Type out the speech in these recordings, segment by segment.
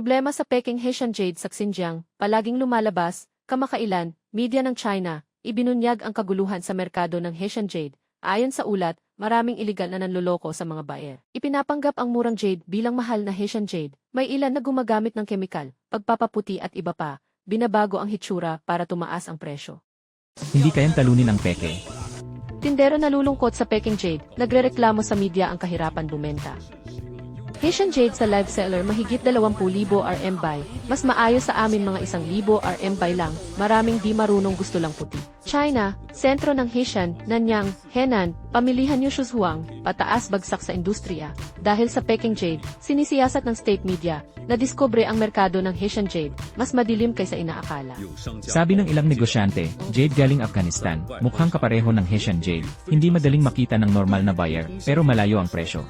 problema sa Peking Hessian Jade sa Xinjiang, palaging lumalabas, kamakailan, media ng China, ibinunyag ang kaguluhan sa merkado ng Hessian Jade. Ayon sa ulat, maraming iligal na nanloloko sa mga buyer. Ipinapanggap ang murang jade bilang mahal na Hessian Jade. May ilan na gumagamit ng kemikal, pagpapaputi at iba pa. Binabago ang hitsura para tumaas ang presyo. Hindi kayang talunin ang peke. Tindero nalulungkot sa Peking Jade, nagrereklamo sa media ang kahirapan bumenta. Haitian Jade sa live seller mahigit 20,000 RM buy. Mas maayos sa amin mga 1,000 RM buy lang, maraming di marunong gusto lang puti. China, sentro ng Heishan, Nanyang, Henan, pamilihan yung Shuzhuang, pataas bagsak sa industriya. Dahil sa Peking Jade, sinisiyasat ng state media, na diskobre ang merkado ng Heishan Jade, mas madilim kaysa inaakala. Sabi ng ilang negosyante, Jade galing Afghanistan, mukhang kapareho ng Heishan Jade, hindi madaling makita ng normal na buyer, pero malayo ang presyo.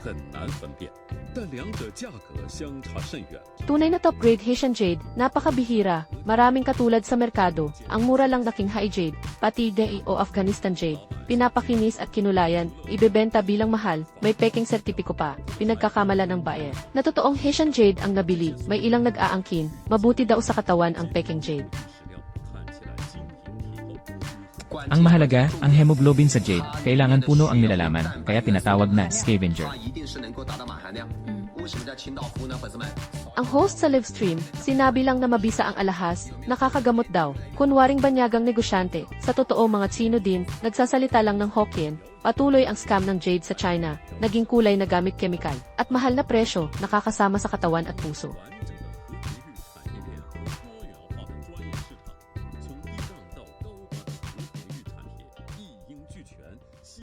Tunay na top grade Haitian Jade, napakabihira, Maraming katulad sa merkado, ang mura lang daking High Jade, pati DEI o Afghanistan Jade, pinapakinis at kinulayan, ibebenta bilang mahal, may peking sertipiko pa, pinagkakamala ng buyer. Na totoong Jade ang nabili, may ilang nag-aangkin, mabuti daw sa katawan ang peking Jade. Ang mahalaga, ang hemoglobin sa jade, kailangan puno ang nilalaman, kaya tinatawag na scavenger. Mm. Ang host sa livestream, sinabi lang na mabisa ang alahas, nakakagamot daw, kunwaring banyagang negosyante, sa totoo mga Chino din, nagsasalita lang ng Hokkien, patuloy ang scam ng jade sa China, naging kulay na gamit kemikal, at mahal na presyo, nakakasama sa katawan at puso.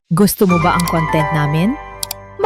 Gusto mo ba ang content namin?